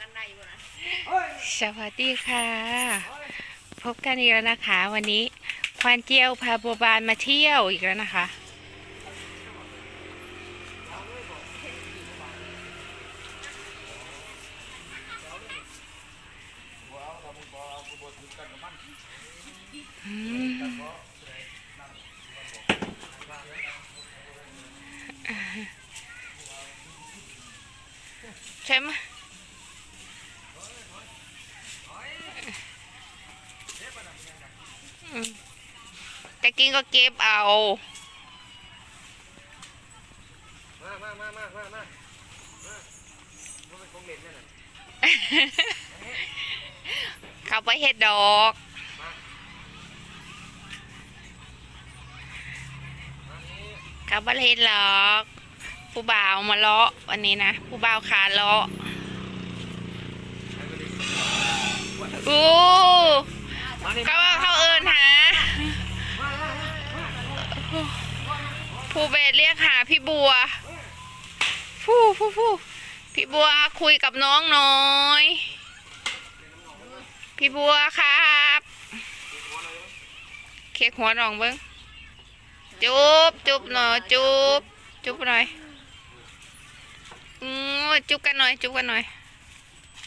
กันได้อยู่นะสวัสดีค่ะ พบกันอีกแล้วนะคะ วันนี้ควานเจียวพาบัวบานมาเที่ยวอีกแล้วนะคะ อืมใช่ไหมย จะกินก็เก็บเอามามามามามามามามันเป็นของเล่นนั่นน่ะเขาไปเฮ็ดดอกอันนี้เขาไปเฮ็ดหรอก ผู้บ่าวมาเลาะวันนี้นะ ผู้บ่าวขาเลาะอู้มานี่เขาว่าเขาเอินหา ผู้เบสเรียกหาพี่บัวฟู่ฟู่ฟู่พี่บัวคุยกับน้องหน้อย พี่บัวครับเค้กหัวรองเบิ้งจุ๊บจุ๊บหน่อยจุ๊บจุ๊บหน่อยอือจุ๊บกันหน่อย จุ๊บกันหน่อย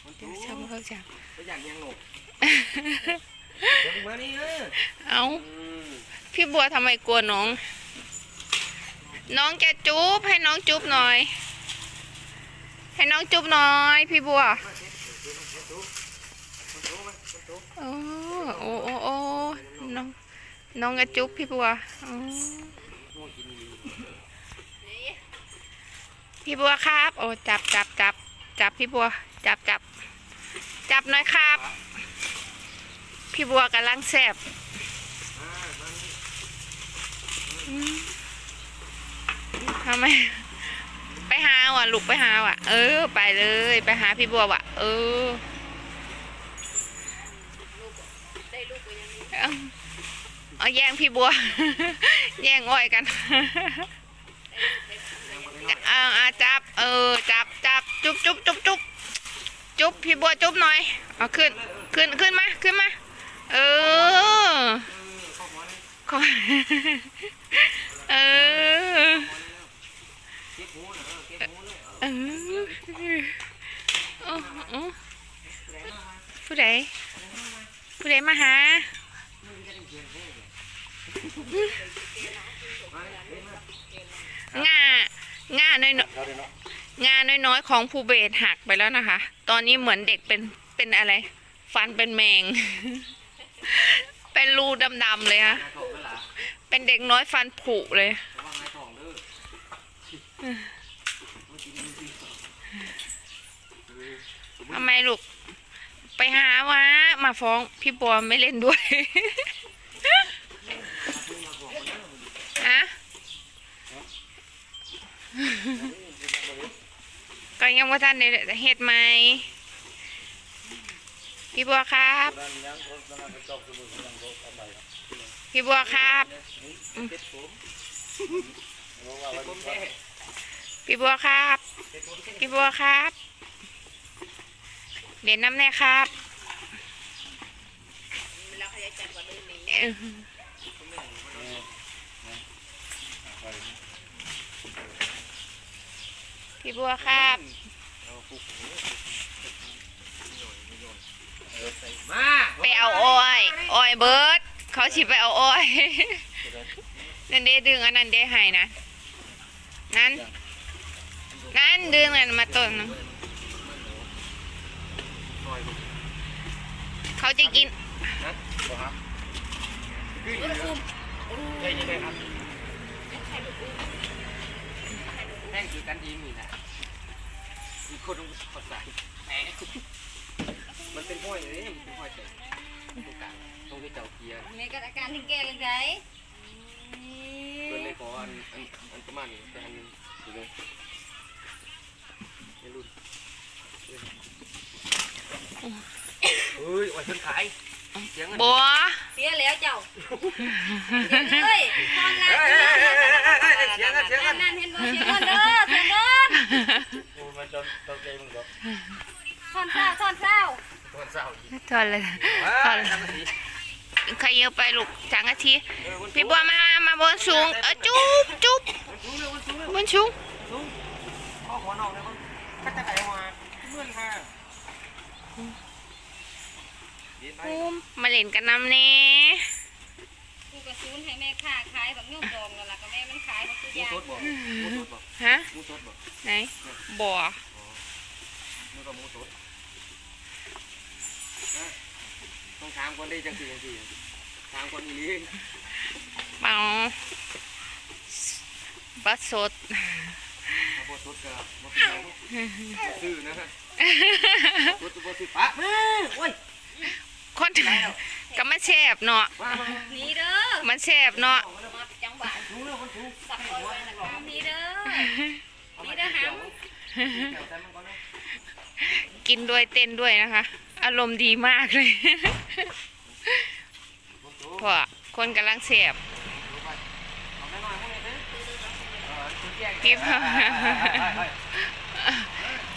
มันเดี๋ถูยวชมเขาจับไปอยากยังหนกเดี๋ยวมานี่เออเอาอืมพี่บัวทำไมกลัวน้อง น้องจะจุ๊บให้น้องจุ๊บหน่อย ให้น้องจุ๊บหน่อย พี่บัวโอ้โอ้โอ้น้องน้องจะจุ๊บพี่บัวพี่บัวครับ โอ้จับจับจับจับพี่บัว จับจับจับหน่อยครับ พี่บัวกำลังแสบอืม ทำไม ไปหาว่ะลูกไปหาว่ะ เออ ไปเลย ไปหาพี่บัวว่ะ เออได้ลูกไปยังนี้เอาเอาแย่งพี่บัว แย่งอ้อยกันเอาเอาจับ เออ จับจับจุ๊บจุ๊บจุ๊บจุ๊บจุ๊บพี่บัวจุ๊บหน่อยเอาขึ้น ขึ้นขึ้นมาขึ้นมา เออเข้าหัวนี่ขอเอ ผู้ใดผู้ใดมาหาง่าง่าน้อยเขานาะๆง่าน้อยๆของภูเบศหักไปแล้วนะคะ ตอนนี้เหมือนเด็กเป็นเป็นอะไร ฟันเป็นแมง เป็นรูดำๆเลยค่ะเป็นเด็กน้อยฟันผุเลย ทำไมลูก ไปหาวะมาฟ้องพี่บัวไม่เล่นด้วยฮะก็ยังว่าท่านเฮ็ดไหมพี่บัวครับ พี่บัวครับ พี่บัวครับ พี่บัวครับเรียนน้ำแน่ครับพี่บัวครับมาไปเอาอ้อยอ้อยเบิร์ดเขาสิไปเอาอ้อยนั่นเด้ดึงอันนั้นเด้ให้นะ นั่น นั่นดึงอันมาต้นนึงเขาจะกินนะบ่ครับขึ้นอยู่ใช่ยังไงครับแห้งคือกันดีมีนะอีกคนต้องขอดสายแหมมันเป็นห้อยเลยมันเป็นห้อยแต่ตรงกลางตรงที่เจ้าเกียร์นี่ก็อาการที่แก่เลยไงเพิ่นเลยขออันอันอันประมาณนี้แต่อันนึงอยู่เลยไม่รุ่น เฮ้ยวันเพิ่นขายเสียงอันบัวเสียแล้วเจ้าเฮ้ยทอนละเสียงกันเสียงกันนั่นเห็นบ่เสียเงินเด้อเสียเงินโอ้มันจนตกใจมึงก็ทซ่อนเศร้าซ่อนเศร้าตัวเศร้าอีกทอนเลยว้าทอนทำมาสิใครเยอะไปลูกจังอาทีเออมันพี่บัวมา มาบนสูง เออจุ๊บจุ๊บมันสูงเร็วมันสูงเร็วบนสูงสูงพ่อหัวนอกเลยมันก็จะไก่มาเมื่อนค่ะดีไป ภูมิมาเล่นกันนำเน่กูกระซูนให้แม่ค้าขายแบบนุ่มดองนั่นล่ะก็แม่มันขายมันคืหมูอยาสดบอกหมูสดบอกฮะหมูสดบอกไหนบ่อมันก็หมูสดฮะต้องถามคนได้จังสี่จังสี่ถามคนอีหลีเปล่าบัสสดถ้าบ่สดก็บ่เป็นไรบ่ซื้อนะฮะสดบ่ซื้อปะมาโอ้ย คนก็มันแซ่บเนาะมามานี่เด้อมันแซ่บเนาะมาจังหวะสูงเร็วมันสูงสับเอาไว้นะครับนี่เด้อนี่เด้อหเดี๋ยวแต่มันก่อนนะกินด้วยเต้นด้วยนะคะ อารมณ์ดีมากเลยมันสูงเพราะว่าคนกำลังแซ่บเอาแน่นอนให้เลยเออคุณแยกพี่พ่อ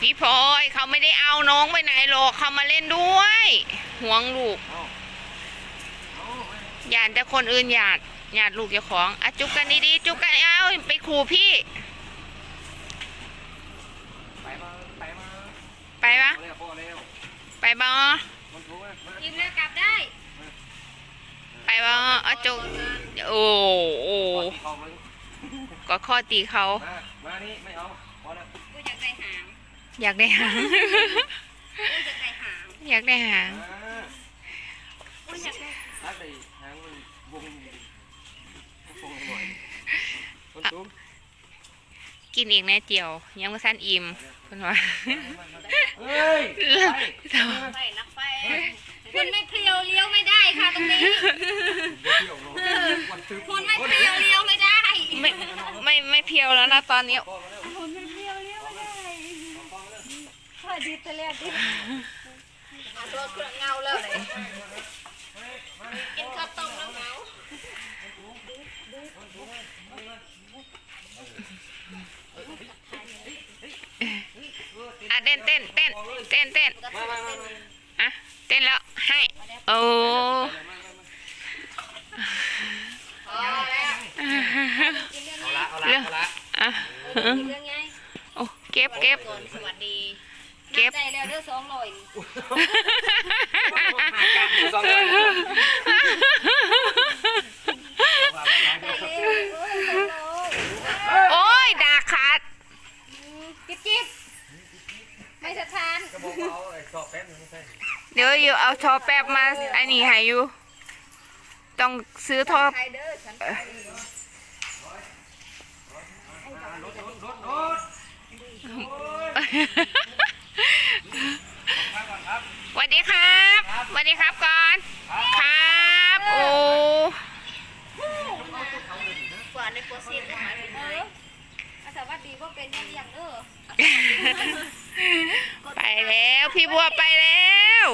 พี่พลอยเขาไม่ได้เอาน้องไปไหนหรอกเขามาเล่นด้วยห่วงลูกเอาเอาไปหยาดแต่คนอื่นหยาดหยาดลูกเจ้าของอะจุกกันดีๆจุกกันเอาไปขู่พี่ไปมาไปมาไปปะเอาเร็วพ่อเร็วไปบ้ามันสูงนะมาอิ่มแล้วกลับได้ ไปบ้าอะจุกโอ้โอ้ขอที่เขามึงก็ข้อตีเขามามานี่ไม่เอา อยากได้หางกูอยากได้หาง อยากได้หางมากูอยากได้รักไปหางมันวงวงหน่อยมันสูงกินอีกแน่เจียว ยังไม่สั้นอิ่มคุณว่าเฮ้ยไปไปนักไปคุณไม่เพลียวเลี้ยวไม่ได้ค่ะตรงนี้เที่ยวเนาะวันตึกคุณไม่เพลียวเลี้ยวไม่ได้ ไม่ไม่ไม่เพียวแล้วนะตอนนี้ คุณไม่เพลียวเลี้ยวไม่ได้พอ ดีแต่แล้วดิตัวเครื่องเงาแล้วเลยกินข้าวต้มแล้วเงาอะเต้นเต้นเต้นเต้นเต้นมามามาอะเต้นแล้วให้โอ้พอแล้วกินเรื่องเอาไงละเอาละเอาละอะกินเรื่องไงโอ้เก็บเก็บก่อนสวัสดี เก็บนัได้แล้วเด้อสองร้อยสองคนได้แล้วเออสองร้อยโอ้ยดาขาดจิ๊บจิ๊บไม่สะท้านก็บอกว่าเอาไอ้สอบแป๊บนึงไม่ใช่เดี๋ยวอยู่เอาทอแป๊บมาไอ้นี่ให้อยู่ ต้องซื้อทอไทยเด้อฉันไปรถรถรถรถ สวัสดีครับสวัสดีครับก่อน ครับโอ้กว่าในโปรซีนหายไปเลยสวัสดีว่าเป็นยังยังเด้อไปแล้วพี่บัวไปแล้ว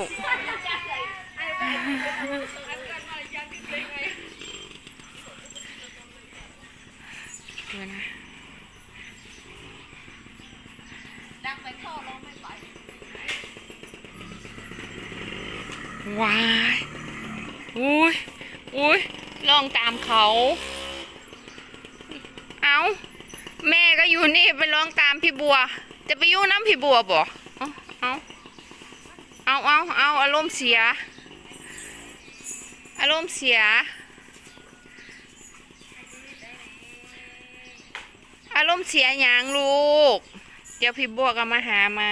ว้ายอุ้ยอุ้ยลองตามเขา เอาแม่ก็อยู่นี่ไปลองตามพี่บัว จะไปยุ่งน้ำพี่บัวบ่เอาเอาเอาเอาเอาอารมณ์เสีย อารมณ์เสีย อารมณ์เสียอย่างลูก เดี๋ยวพี่บัวก็มาหาไหม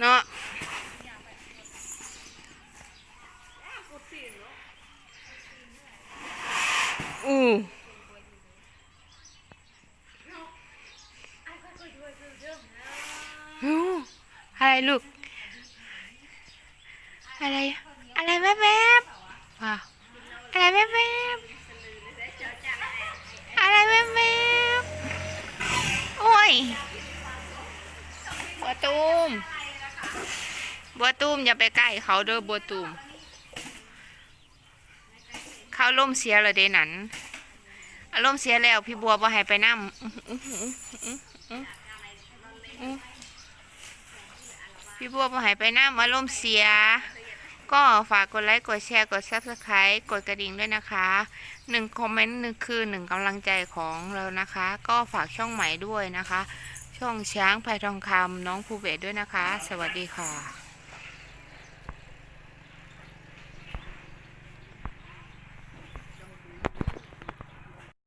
เนาะ อืออู้อะไรลูก อะไร อะไรแวบๆว้าวอะไรแวบๆอะไรแวบๆโอ้ยบัวตูมบัวตูมอย่าไปใกล้เขาเด้อบัวตูม เขาล่มเสียเลยเดนันอารมณ์เสียแล้ว พี่บัวบ่ให้ไปนั่พี่บัวมาหายไปหน้าอารมณ์เสีย ก็ฝากกดไลค์กดแชร์กด subscribe กดกระดิ่งด้วยนะคะหนึ่งคอมเมนต์หนึ่งคือหนึ่งกำลังใจของเรานะคะ ก็ฝากช่องใหม่ด้วยนะคะ ช่องช้างพทองคำน้องภูเบศด้วยนะคะ สวัสดีค่ะ